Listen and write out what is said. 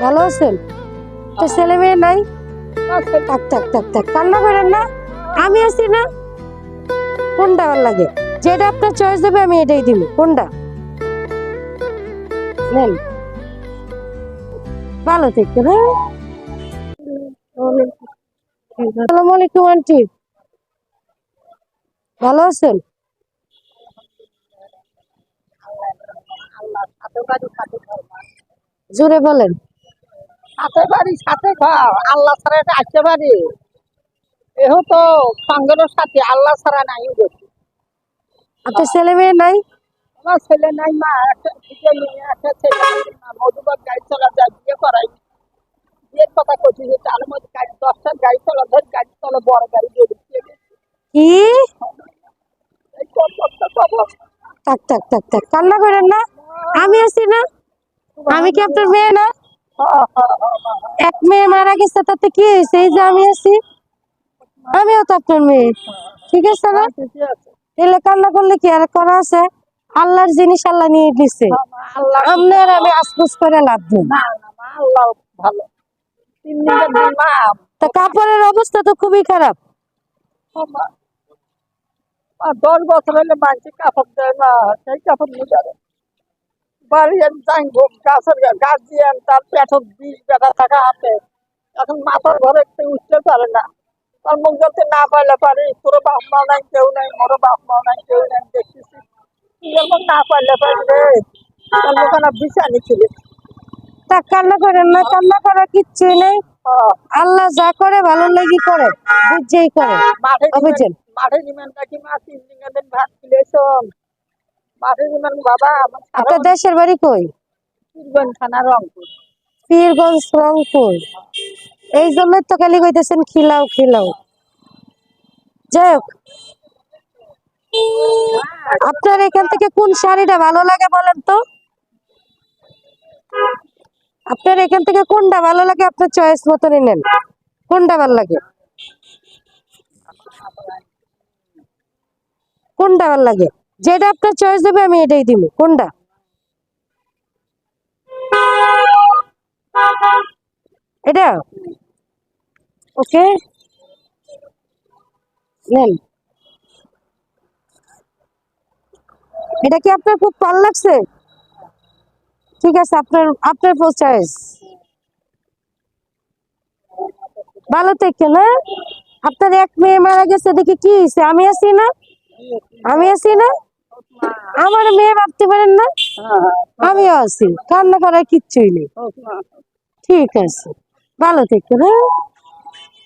ভালো আছেন তো ছেলে মেয়ে নাই থাক থাক থাক থাক কান্না করেন না আমি আছি না কোনটা ভালো লাগে যেটা আপনার চয়েস দেবে আমি এটাই দিব কোনটা নেন ভালো থেকে হ্যাঁ আসসালামু আলাইকুম আন্টি ভালো আছেন জোরে বলেন সাথে বাড়ি সাথে খাও আল্লাহ ছাড়া এটা আসতে পারি? এহ তো সঙ্গের সাথে আল্লাহ ছাড়া নাই গেছি আপনার ছেলে মেয়ে নাই? আমার ছেলে নাই মা একটা ছেলে মেয়ে একটা ছেলে না মধুবাগ গাড়ি চলা যায় বিয়ে করাই। বিয়ের কথা করছি যে তার মধ্যে গাড়ি দশটা গাড়ি চলা ধর গাড়ি চলা বড় গাড়ি দিয়ে কি? থাক থাক থাক থাক। কান্না করেন না। আমি আছি না। আমি কি আপনার মেয়ে না? এক মেয়ে মারা গেছে তাতে কি হয়েছে? এই যে আমি আছি আমিও তো আপনার মেয়ে। ঠিক আছে না? এলে কান্না করলে কি আর করা আছে? আল্লাহর জিনিস আল্লাহ নিয়ে দিছে আপনার আমি আসপুস করে লাভ নেই। তা কাপড়ের অবস্থা তো খুবই খারাপ। দশ বছর হলে মানুষের কাপড় দেয় না সেই কাপড় নিয়ে যাবে। বাড়ি যাই গাছের গা- গাছ দিয়ে তার পেটত বিষ বেটা থাকা হাতে। এখন মাথার ঘরে একটু উঠতে পারে না। তার মুখ যাতে না পাইলে পারে তোর বাপ মা নাই কেউ নাই মোর বাপ মা নাই কেউ নাই দেখতেছি। না পাইলে পারি রে। তার মুখানা বিছানি ছিল। তা কান্না করেন না কান্না করা কিচ্ছুই নেই। আল্লাহ যা করে ভালো লাগি করে বুঝছেই করে। মাঠে মাঠে দিবেন নাকি? মা তিন দিন ভাত খেলেছেন মাঠে দিবেন বাবা আমার সারা আপনার দেশের বাড়ি কই? পীরগঞ্জ রংপুর। এই জন্য তো খালি কইতেছেন খিলাও খিলাও। যাই হোক। আপনার এখান থেকে কোন শাড়িটা ভালো লাগে বলেন তো? আপনার এখান থেকে কোনটা ভালো লাগে? আপনার চয়েস মতনই নেন। কোনটা ভালো লাগে? কোনটা ভালো লাগে? যেটা আপনার চয়েস দেবে, আমি এটাই দিব। কোনটা? এটা? ওকে। নেন। এটা কি আপনার খুব ভালো লাগছে? ঠিক আছে, আপনার আপনার চয়েস ভালো থেকে, না? আপনার এক মেয়ে মারা গেছে, দেখি কি আমি আছি না? আমি আছি না? আমার মেয়ে ভাবতে পারেন না? আমি আছি কান্না করার কিচ্ছুই নেই। ঠিক আছে। ভালো থেকে হ্যাঁ?